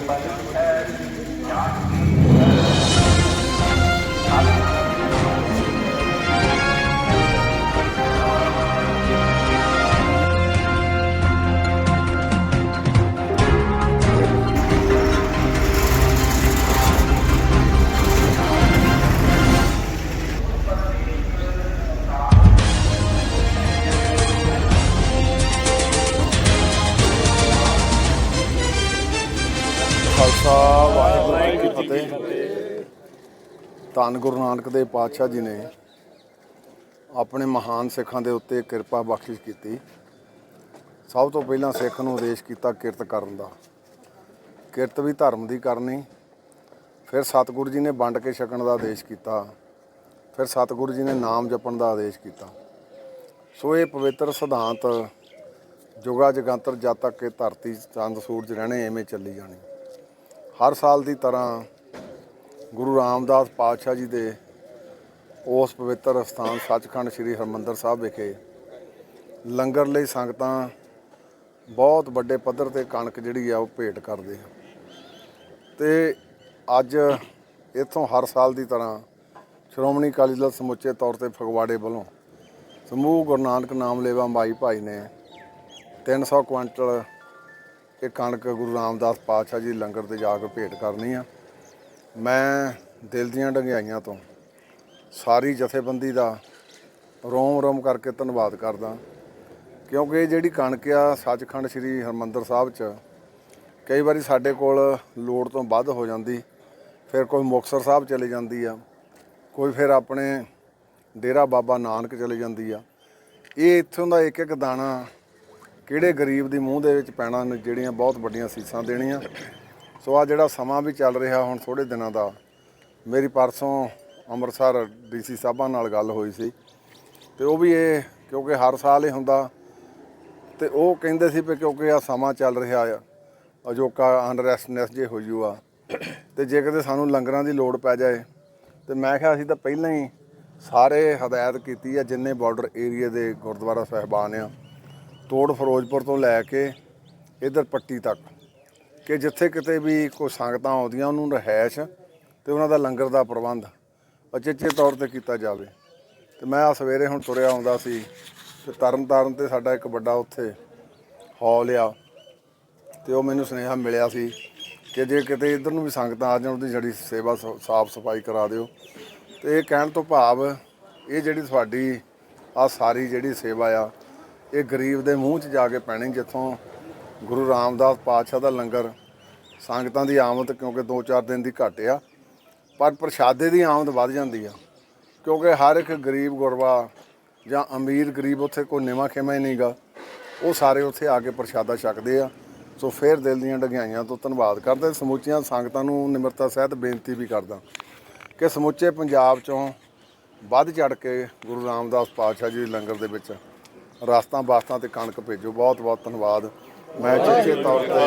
and Khalsa, Waheguru ji ਕੀ ਫਤਿਹ। ਧੰਨ ਗੁਰੂ ਨਾਨਕ ਦੇਵ ਪਾਤਸ਼ਾਹ ਜੀ ਨੇ ਆਪਣੇ ਮਹਾਨ ਸਿੱਖਾਂ ਦੇ ਉੱਤੇ ਕਿਰਪਾ ਬਖਸ਼ਿਸ਼ ਕੀਤੀ। ਸਭ ਤੋਂ ਪਹਿਲਾਂ ਸਿੱਖ ਨੂੰ ਉਦੇਸ਼ ਕੀਤਾ ਕਿਰਤ ਕਰਨ ਦਾ। ਕਿਰਤ ਵੀ ਧਰਮ ਦੀ ਕਰਨੀ। ਫਿਰ ਸਤਿਗੁਰੂ ਜੀ ਨੇ ਵੰਡ ਕੇ ਛਕਣ ਦਾ ਆਦੇਸ਼ ਕੀਤਾ। ਫਿਰ ਸਤਿਗੁਰੂ ਜੀ ਨੇ ਨਾਮ ਜਪਣ ਦਾ ਆਦੇਸ਼ ਕੀਤਾ। ਸੋ ਇਹ ਪਵਿੱਤਰ ਸਿਧਾਂਤ ਜੁਗਾ ਜਗੰਤਰ ਜਦ ਤੱਕ ਇਹ ਧਰਤੀ ਚੰਦ ਸੂਰਜ ਰਹਿਣੇ, ਐਵੇਂ ਚੱਲੀ ਜਾਣੀ। ਹਰ ਸਾਲ ਦੀ ਤਰ੍ਹਾਂ ਗੁਰੂ ਰਾਮਦਾਸ ਪਾਤਸ਼ਾਹ ਜੀ ਦੇ ਉਸ ਪਵਿੱਤਰ ਸਥਾਨ ਸੱਚਖੰਡ ਸ੍ਰੀ ਹਰਮੰਦਰ ਸਾਹਿਬ ਵਿਖੇ ਲੰਗਰ ਲਈ ਸੰਗਤਾਂ ਬਹੁਤ ਵੱਡੇ ਪੱਧਰ ਤੇ ਕਣਕ ਜਿਹੜੀ ਆ ਉਹ ਭੇਟ ਕਰਦੇ ਆ। ਤੇ ਅੱਜ ਇੱਥੋਂ ਹਰ ਸਾਲ ਦੀ ਤਰ੍ਹਾਂ ਸ਼੍ਰੋਮਣੀ ਅਕਾਲੀ ਦਲ ਸਮੁੱਚੇ ਤੌਰ ਤੇ ਫਗਵਾੜੇ ਵੱਲੋਂ ਸਮੂਹ ਗੁਰੂ ਨਾਨਕ ਨਾਮ ਲੇਵਾ ਮਾਈ ਭਾਈ ਨੇ 300 ਕੁਇੰਟਲ ਇਹ ਕਣਕ ਗੁਰੂ ਰਾਮਦਾਸ ਪਾਤਸ਼ਾਹ ਜੀ ਲੰਗਰ ਤੇ ਜਾ ਕੇ ਭੇਟ ਕਰਨੀ ਆ। ਮੈਂ ਦਿਲ ਦੀਆਂ ਡੰਗਿਆਈਆਂ ਤੋਂ ਸਾਰੀ ਜਥੇਬੰਦੀ ਦਾ ਰੋਮ ਰੋਮ ਕਰਕੇ ਧੰਨਵਾਦ ਕਰਦਾ। ਕਿਉਂਕਿ ਇਹ ਜਿਹੜੀ ਕਣਕ ਆ, ਸੱਚਖੰਡ ਸ੍ਰੀ ਹਰਮੰਦਰ ਸਾਹਿਬ 'ਚ ਕਈ ਵਾਰੀ ਸਾਡੇ ਕੋਲ ਲੋੜ ਤੋਂ ਵੱਧ ਹੋ ਜਾਂਦੀ, ਫਿਰ ਕੋਈ ਮੁਕਤਸਰ ਸਾਹਿਬ ਚਲੇ ਜਾਂਦੀ ਆ, ਕੋਈ ਫਿਰ ਆਪਣੇ ਡੇਰਾ ਬਾਬਾ ਨਾਨਕ ਚਲੇ ਜਾਂਦੀ ਆ। ਇਹ ਇੱਥੋਂ ਦਾ ਇੱਕ ਇੱਕ ਦਾਣਾ ਕਿਹੜੇ ਗਰੀਬ ਦੀ ਮੂੰਹ ਦੇ ਵਿੱਚ ਪੈਣਾ ਨੇ ਜਿਹੜੀਆਂ ਬਹੁਤ ਵੱਡੀਆਂ ਸੀਸਾਂ ਦੇਣੀਆਂ। ਸੋ ਆ ਜਿਹੜਾ ਸਮਾਂ ਵੀ ਚੱਲ ਰਿਹਾ ਹੁਣ ਥੋੜੇ ਦਿਨਾਂ ਦਾ, ਮੇਰੀ ਪਰਸੋਂ ਅੰਮ੍ਰਿਤਸਰ ਡੀਸੀ ਸਾਹਿਬਾਂ ਨਾਲ ਗੱਲ ਹੋਈ ਸੀ ਤੇ ਉਹ ਵੀ ਇਹ ਕਿਉਂਕਿ ਹਰ ਸਾਲ ਇਹ ਹੁੰਦਾ ਤੇ ਉਹ ਕਹਿੰਦੇ ਸੀ ਵੀ ਕਿਉਂਕਿ ਆ ਸਮਾਂ ਚੱਲ ਰਿਹਾ ਆ, ਅਜੋਕਾ ਅਨਰੈਸਟਨੈਸ ਜੇ ਹੋ ਜੂ ਆ ਤੇ ਜੇ ਕਿਤੇ ਸਾਨੂੰ ਲੰਗਰਾਂ ਦੀ ਲੋੜ ਪੈ ਜਾਏ, ਤੇ ਮੈਂ ਕਿਹਾ ਅਸੀਂ ਤਾਂ ਪਹਿਲਾਂ ਹੀ ਸਾਰੇ ਹਦਾਇਤ ਕੀਤੀ ਆ ਜਿੰਨੇ ਬਾਰਡਰ ਏਰੀਆ ਦੇ ਗੁਰਦੁਆਰਾ ਸਾਹਿਬਾਨ ਆ। ਤੋੜ ਫਿਰੋਜ਼ਪੁਰ ਤੋਂ ਲੈ ਕੇ ਇਧਰ ਪੱਟੀ ਤੱਕ ਕਿ ਜਿੱਥੇ ਕਿਤੇ ਵੀ ਕੋਈ ਸੰਗਤਾਂ ਆਉਂਦੀਆਂ, ਉਹਨੂੰ ਰਹਿائش ਤੇ ਉਹਨਾਂ ਦਾ ਲੰਗਰ ਦਾ ਪ੍ਰਬੰਧ ਅਚੇਚੇ ਤੌਰ ਤੇ ਕੀਤਾ ਜਾਵੇ। ਤੇ ਮੈਂ ਆ ਸਵੇਰੇ ਹੁਣ ਤੁਰਿਆ ਆਉਂਦਾ ਸੀ ਤੇ ਤਰਨਤਾਰਨ ਤੇ ਸਾਡਾ ਇੱਕ ਵੱਡਾ ਉੱਥੇ ਹਾਲ ਆ ਤੇ ਉਹ ਮੈਨੂੰ ਸੁਨੇਹਾ ਮਿਲਿਆ ਸੀ ਕਿ ਜੇ ਕਿਤੇ ਇਧਰ ਨੂੰ ਵੀ ਸੰਗਤਾਂ ਆ ਜਾਣ, ਉਹਦੀ ਜਿਹੜੀ ਸੇਵਾ ਸਾਫ਼ ਸਫ਼ਾਈ ਕਰਾ ਦਿਓ। ਤੇ ਇਹ ਕਹਿਣ ਤੋਂ ਭਾਵ ਇਹ ਜਿਹੜੀ ਤੁਹਾਡੀ ਆ ਸਾਰੀ ਜਿਹੜੀ ਸੇਵਾ ਆ ਇਹ ਗਰੀਬ ਦੇ ਮੂੰਹ 'ਚ ਜਾ ਕੇ ਪੈਣੀ ਜਿੱਥੋਂ ਗੁਰੂ ਰਾਮਦਾਸ ਪਾਤਸ਼ਾਹ ਦਾ ਲੰਗਰ ਸੰਗਤਾਂ ਦੀ ਆਮਦ ਕਿਉਂਕਿ 2-4 ਦਿਨ ਦੀ ਘੱਟ ਆ, ਪਰ ਪ੍ਰਸ਼ਾਦੇ ਦੀ ਆਮਦ ਵੱਧ ਜਾਂਦੀ ਆ। ਕਿਉਂਕਿ ਹਰ ਇੱਕ ਗਰੀਬ ਗੁਰਬਾ ਜਾਂ ਅਮੀਰ ਗਰੀਬ ਉੱਥੇ ਕੋਈ ਨਿਵਾ ਖੇਮਾ ਹੀ ਨਹੀਂਗਾ ਉਹ ਸਾਰੇ ਉੱਥੇ ਆ ਕੇ ਪ੍ਰਸ਼ਾਦਾ ਛਕਦੇ ਆ। ਸੋ ਫਿਰ ਦਿਲ ਦੀਆਂ ਡਗਿਆਈਆਂ ਤੋਂ ਧੰਨਵਾਦ ਕਰਦੇ ਸਮੁੱਚੀਆਂ ਸੰਗਤਾਂ ਨੂੰ ਨਿਮਰਤਾ ਸਹਿਤ ਬੇਨਤੀ ਵੀ ਕਰਦਾ ਕਿ ਸਮੁੱਚੇ ਪੰਜਾਬ ਚੋਂ ਵੱਧ ਚੜ ਕੇ ਗੁਰੂ ਰਾਮਦਾਸ ਪਾਤਸ਼ਾਹ ਜੀ ਲੰਗਰ ਦੇ ਵਿੱਚ ਰਾਸਤਾਂ ਬਾਸਤਾਂ ਤੇ ਕਣਕ ਭੇਜੋ। ਬਹੁਤ ਬਹੁਤ ਧੰਨਵਾਦ। ਮੈਂ ਚੇਚੇ ਤੌਰ ਤੇ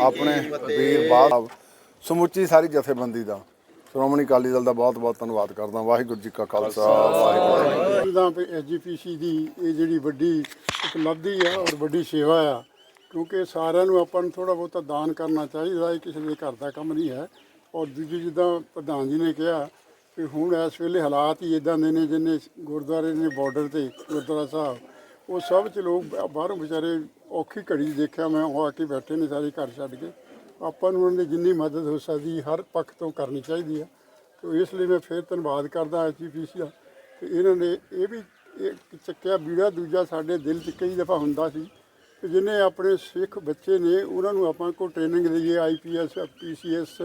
ਆਪਣੇ ਵੀਰ ਬਾਦ ਸਮੁੱਚੀ ਸਾਰੀ ਜਥੇਬੰਦੀ ਦਾ, ਸ਼੍ਰੋਮਣੀ ਅਕਾਲੀ ਦਲ ਦਾ ਬਹੁਤ ਬਹੁਤ ਧੰਨਵਾਦ ਕਰਦਾ। ਵਾਹਿਗੁਰੂ ਜੀ ਕਾ ਖਾਲਸਾ, ਵਾਹਿਗੁਰੂ ਜੀ ਕੀ ਫਤਿਹ। ਜਿੱਦਾਂ ਐਜੀਪੀਸੀ ਦੀ ਇਹ ਜਿਹੜੀ ਵੱਡੀ ਉਪਲਬਧੀ ਆ ਔਰ ਵੱਡੀ ਸੇਵਾ ਆ, ਕਿਉਂਕਿ ਸਾਰਿਆਂ ਨੂੰ ਆਪਾਂ ਨੂੰ ਥੋੜਾ ਬਹੁਤਾ ਦਾਨ ਕਰਨਾ ਚਾਹੀਦਾ। ਇਹ ਕਿਸੇ ਦੇ ਘਰ ਦਾ ਕੰਮ ਨਹੀਂ ਹੈ। ਔਰ ਦੂਜੀ ਜਿੱਦਾਂ ਪ੍ਰਧਾਨ ਜੀ ਨੇ ਕਿਹਾ ਕਿ ਹੁਣ ਇਸ ਵੇਲੇ ਹਾਲਾਤ ਹੀ ਇਦਾਂ ਦੇ ਨੇ ਜਿੰਨੇ ਗੁਰਦੁਆਰੇ ਨੇ ਬਾਰਡਰ ਤੇ, ਗੁਰਦੁਆਰਾ ਸਾਹਿਬ। ਉਹ ਸਭ ਚ ਲੋਕ ਬਾਹਰੋਂ ਵਿਚਾਰੇ ਔਖੀ ਘੜੀ ਦੇਖਿਆ ਮੈਂ, ਉਹ ਆ ਕੇ ਬੈਠੇ ਨੇ ਸਾਰੇ ਘਰ ਛੱਡ ਕੇ। ਆਪਾਂ ਨੂੰ ਉਹਨਾਂ ਦੀ ਜਿੰਨੀ ਮਦਦ ਹੋ ਸਕਦੀ, ਹਰ ਪੱਖ ਤੋਂ ਕਰਨੀ ਚਾਹੀਦੀ ਆ। ਤੇ ਇਸ ਲਈ ਮੈਂ ਫਿਰ ਧੰਨਵਾਦ ਕਰਦਾ ਐਜੀਪੀਸੀ ਦਾ। ਤੇ ਇਹਨਾਂ ਨੇ ਇਹ ਵੀ ਇਹ ਚੱਕਿਆ, ਬੀੜਾ ਦੂਜਾ ਸਾਡੇ ਦਿਲ 'ਚ ਕਈ ਦਫਾ ਹੁੰਦਾ ਸੀ। ਕਿ ਜਿਨੇ ਆਪਣੇ ਸਿੱਖ ਬੱਚੇ ਨੇ, ਉਹਨਾਂ ਨੂੰ ਆਪਾਂ ਕੋਈ ਟ੍ਰੇਨਿੰਗ ਦਈਏ ਆਈਪੀਐਸ ਪੀਸੀਐਸ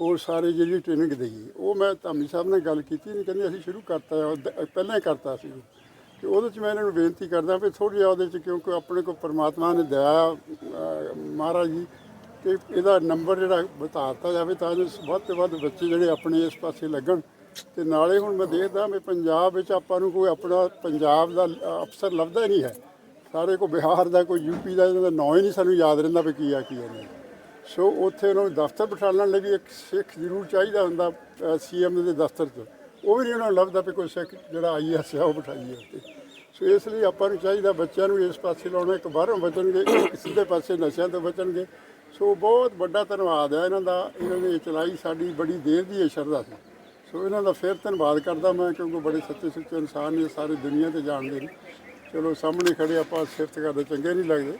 ਹੋਰ ਸਾਰੇ ਜਿਹੜੀ ਟ੍ਰੇਨਿੰਗ ਦਈਏ ਉਹ ਮੈਂ ਧਾਮੀ ਸਾਹਿਬ ਨਾਲ ਗੱਲ ਕੀਤੀ ਨਹੀਂ ਕਹਿੰਦੇ ਅਸੀਂ ਸ਼ੁਰੂ ਕਰਤਾ ਹੈ, ਉਹ ਪਹਿਲਾਂ ਹੀ ਕਰਤਾ ਸੀ। ਤੇ ਉਹਦੇ 'ਚ ਮੈਂ ਇਹਨਾਂ ਨੂੰ ਬੇਨਤੀ ਕਰਦਾ ਵੀ ਥੋੜ੍ਹੀ ਜਿਹਾ ਉਹਦੇ 'ਚ ਕਿਉਂਕਿ ਆਪਣੇ ਕੋਲ ਪਰਮਾਤਮਾ ਨੇ ਦਇਆ ਅਹ, ਮਹਾਰਾਜ ਜੀ ਤੇ ਇਹਦਾ ਨੰਬਰ ਜਿਹੜਾ ਬਤਾ ਦਿੱਤਾ ਜਾਵੇ ਤਾਂ ਜੋ ਵੱਧ ਤੋਂ ਵੱਧ ਬੱਚੇ ਜਿਹੜੇ ਆਪਣੇ ਇਸ ਪਾਸੇ ਲੱਗਣ। ਤੇ ਨਾਲੇ ਹੁਣ ਮੈਂ ਦੇਖਦਾ ਵੀ ਪੰਜਾਬ ਵਿੱਚ ਆਪਾਂ ਨੂੰ ਕੋਈ ਆਪਣਾ ਪੰਜਾਬ ਦਾ ਅ, ਅਫਸਰ ਲੱਭਦਾ ਹੀ ਨਹੀਂ ਹੈ। ਸਾਰੇ ਕੋ ਬਿਹਾਰ ਦਾ ਕੋਈ ਯੂਪੀ ਦਾ ਇਹਨਾਂ ਦਾ ਨਾਂ ਹੀ ਨਹੀਂ ਸਾਨੂੰ ਯਾਦ ਰਹਿੰਦਾ ਵੀ ਕੀ ਆ ਕੀ ਆ ਨਹੀਂ। ਸੋ ਉੱਥੇ ਉਹਨਾਂ ਨੂੰ ਦਫ਼ਤਰ ਬਿਠਾਉਣ ਲਈ ਵੀ ਇੱਕ ਸਿੱਖ ਜ਼ਰੂਰ ਚਾਹੀਦਾ ਹੁੰਦਾ ਸੀਐਮ ਦੇ ਦਫ਼ਤਰ 'ਚ ਉਹ ਵੀ ਨਹੀਂ ਉਹਨਾਂ ਨੂੰ ਲੱਭਦਾ ਵੀ ਕੋਈ ਸਿੱਖ ਜਿਹੜਾ ਆਈਐਸ ਆ, ਉਹ ਬਿਠਾਈਏ ਉੱਥੇ ਸੋ ਇਸ ਲਈ ਆਪਾਂ ਨੂੰ ਚਾਹੀਦਾ ਬੱਚਿਆਂ ਨੂੰ ਇਸ ਪਾਸੇ ਲਾਉਣਾ, ਇੱਕ ਬਾਹਰੋਂ ਬਚਣਗੇ, ਇੱਕ ਸਿੱਧੇ ਪਾਸੇ ਨਸ਼ਿਆਂ ਤੋਂ ਬਚਣਗੇ। ਸੋ ਬਹੁਤ ਵੱਡਾ ਧੰਨਵਾਦ ਹੈ ਇਹਨਾਂ ਦਾ, ਇਹਨਾਂ ਨੇ ਚਲਾਈ, ਸਾਡੀ ਬੜੀ ਦੇਰ ਦੀ ਇਹ ਸ਼ਰਧਾ ਸੀ। ਸੋ ਇਹਨਾਂ ਦਾ ਫਿਰ ਧੰਨਵਾਦ ਕਰਦਾ ਮੈਂ, ਕਿਉਂਕਿ ਬੜੇ ਸੱਚੇ ਸੁੱਚੇ ਇਨਸਾਨ ਨੇ ਸਾਰੇ ਦੁਨੀਆ ਤੇ ਜਾਣਦੇ ਨੇ। ਚਲੋ ਸਾਹਮਣੇ ਖੜੇ ਆਪਾਂ ਸਿਫਤ ਕਰਦੇ, ਚੰਗੇ ਨਹੀਂ ਲੱਗਦੇ।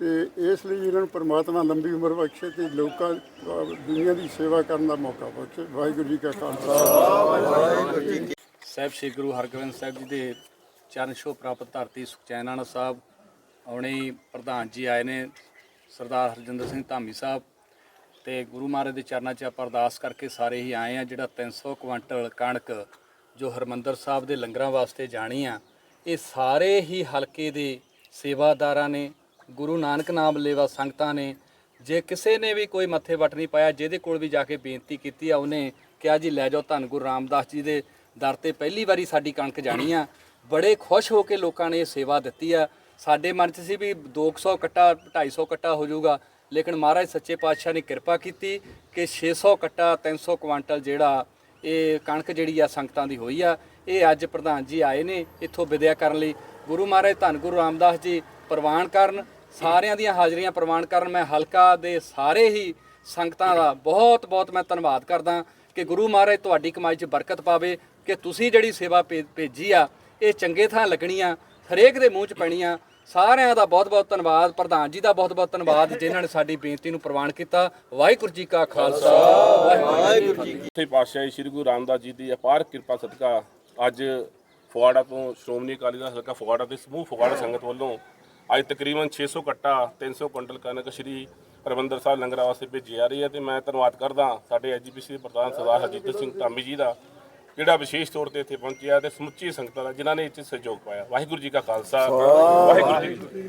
ਤੇ ਇਸ ਲਈ ਇਹਨਾਂ ਨੂੰ ਪਰਮਾਤਮਾ ਲੰਬੀ ਉਮਰ ਬਖਸ਼ੇ ਤੇ ਲੋਕਾਂ ਦੁਨੀਆ ਦੀ ਸੇਵਾ ਕਰਨ ਦਾ ਮੌਕਾ ਬਖਸ਼ੇ। ਵਾਹਿਗੁਰੂ ਜੀ ਕਾ ਖਾਲਸਾ। ਸਾਹਿਬ, ਸ੍ਰੀ ਗੁਰੂ ਹਰਗੋਬਿੰਦ ਸਾਹਿਬ ਜੀ ਦੇ ਚਰਨ ਛੋਹ ਪ੍ਰਾਪਤ ਧਰਤੀ ਸੁਖਚੈਨਾਨਾ ਸਾਹਿਬ, ਆਉਣੇ ਪ੍ਰਧਾਨ ਜੀ ਆਏ ਨੇ, ਸਰਦਾਰ ਹਰਜਿੰਦਰ ਸਿੰਘ ਧਾਮੀ ਸਾਹਿਬ। ਤੇ ਗੁਰੂ ਮਹਾਰਾਜ ਦੇ ਚਰਨਾਂ 'ਚ ਆਪਾਂ ਅਰਦਾਸ ਕਰਕੇ ਸਾਰੇ ਹੀ ਆਏ ਆ ਜਿਹੜਾ 300 ਕੁਇੰਟਲ ਕਣਕ ਜੋ ਹਰਮੰਦਰ ਸਾਹਿਬ ਦੇ ਲੰਗਰਾਂ ਵਾਸਤੇ ਜਾਣੀ ਆ, ਇਹ ਸਾਰੇ ਹੀ ਹਲਕੇ ਦੇ ਸੇਵਾਦਾਰਾਂ ਨੇ ਗੁਰੂ ਨਾਨਕ ਨਾਮ ਲੇਵਾ ਸੰਗਤਾਂ ਨੇ। ਜੇ ਕਿਸੇ ਨੇ ਵੀ ਕੋਈ ਮੱਥੇ ਵਟ ਨਹੀਂ ਪਾਇਆ, ਜਿਹਦੇ ਕੋਲ ਵੀ ਜਾ ਕੇ ਬੇਨਤੀ ਕੀਤੀ ਆ, ਉਹਨੇ ਕਿਹਾ ਜੀ, ਲੈ ਜਾਓ ਧੰਨ ਗੁਰੂ ਰਾਮਦਾਸ ਜੀ ਦੇ ਦਰ ਤੇ ਪਹਿਲੀ ਵਾਰੀ ਸਾਡੀ ਕਣਕ ਜਾਣੀ ਆ। ਬੜੇ ਖੁਸ਼ ਹੋ ਕੇ ਲੋਕਾਂ ਨੇ ਇਹ ਸੇਵਾ ਦਿੱਤੀ ਆ। ਸਾਡੇ ਮਨ 'ਚ ਸੀ ਵੀ 200 ਕੱਟਾ 250 ਕੱਟਾ ਹੋ ਜਾਊਗਾ। ਲੇਕਿਨ ਮਹਾਰਾਜ ਸੱਚੇ ਪਾਤਸ਼ਾਹ ਨੇ ਕਿਰਪਾ ਕੀਤੀ ਕਿ 600 ਕੱਟਾ 300 ਕੁਆਂਟਲ ਜਿਹੜਾ ਇਹ ਕਣਕ ਜਿਹੜੀ ਆ ਸੰਗਤਾਂ ਦੀ ਹੋਈ ਆ, ਇਹ ਅੱਜ ਪ੍ਰਧਾਨ ਜੀ ਆਏ ਨੇ ਇੱਥੋਂ ਵਿਦਿਆ ਕਰਨ ਲਈ। ਗੁਰੂ ਮਹਾਰਾਜ, ਧੰਨ ਗੁਰੂ ਰਾਮਦਾਸ ਜੀ, ਪ੍ਰਵਾਨ ਕਰਨ ਸਾਰਿਆਂ ਦੀਆਂ ਹਾਜ਼ਰੀਆਂ ਪ੍ਰਵਾਨ ਕਰਨ ਮੈਂ ਹਲਕਾ ਦੇ ਸਾਰੇ ਹੀ ਸੰਗਤਾਂ ਦਾ ਬਹੁਤ ਬਹੁਤ ਮੈਂ ਧੰਨਵਾਦ ਕਰਦਾ ਕਿ ਗੁਰੂ ਮਹਾਰਾਜ ਤੁਹਾਡੀ ਕਮਾਈ 'ਚ ਬਰਕਤ ਪਾਵੇ ਕਿ ਤੁਸੀਂ ਜਿਹੜੀ ਸੇਵਾ ਭੇ- ਭੇਜੀ ਆ ਇਹ ਚੰਗੇ ਥਾਂ ਲੱਗਣੀ ਆ ਹਰੇਕ ਦੇ ਮੂੰਹ 'ਚ ਪੈਣੀ ਆ ਸਾਰਿਆਂ ਦਾ ਬਹੁਤ ਬਹੁਤ ਧੰਨਵਾਦ ਪ੍ਰਧਾਨ ਜੀ ਦਾ ਬਹੁਤ ਬਹੁਤ ਧੰਨਵਾਦ ਜਿਨ੍ਹਾਂ ਨੇ ਸਾਡੀ ਬੇਨਤੀ ਨੂੰ ਪ੍ਰਵਾਨ ਕੀਤਾ। ਵਾਹਿਗੁਰੂ ਜੀ ਕਾ ਖਾਲਸਾ। ਵਾਹਿਗੁਰੂ ਜੀ ਕੀ ਸੱਚੇ ਪਾਤਸ਼ਾਹ ਸ੍ਰੀ ਗੁਰੂ ਰਾਮਦਾਸ ਜੀ ਦੀ ਅਪਾਰ ਕਿਰਪਾ ਸਦਕਾ ਅੱਜ ਫਗਵਾੜਾ ਤੋਂ ਸ਼੍ਰੋਮਣੀ ਅਕਾਲੀ ਦਲ ਹਲਕਾ ਫਗਵਾੜਾ ਦੇ ਸਮੂਹ ਫਗਵਾੜਾ ਸੰਗਤ ਵੱਲੋਂ ਅੱਜ ਤਕਰੀਬਨ 600 ਕੱਟਾ 300 ਕੁਇੰਟਲ ਕਣਕ ਸ਼੍ਰੀ ਹਰਿਮੰਦਰ ਸਾਹਿਬ ਲੰਗਰਾਂ ਵਾਸਤੇ ਭੇਜੀ ਜਾ ਰਹੀ ਹੈ ਤੇ ਮੈਂ ਧੰਨਵਾਦ ਕਰਦਾ ਸਾਡੇ ਐਜੀਪੀਸੀ ਦੇ ਪ੍ਰਧਾਨ ਸਰਦਾਰ ਹਰਜੀਤ ਸਿੰਘ ਧਾਮੀ ਜੀ ਦਾ, ਜਿਹੜਾ ਵਿਸ਼ੇਸ਼ ਤੌਰ ਤੇ ਇੱਥੇ ਪਹੁੰਚਿਆ ਤੇ ਸਮੁੱਚੀ ਸੰਗਤਾਂ ਦਾ, ਜਿਨ੍ਹਾਂ ਨੇ ਇੱਥੇ ਸਹਿਯੋਗ ਪਾਇਆ। ਵਾਹਿਗੁਰੂ ਜੀ ਕਾ ਖਾਲਸਾ, ਵਾਹਿਗੁਰੂ ਜੀ ਕੀ ਫਤਿਹ।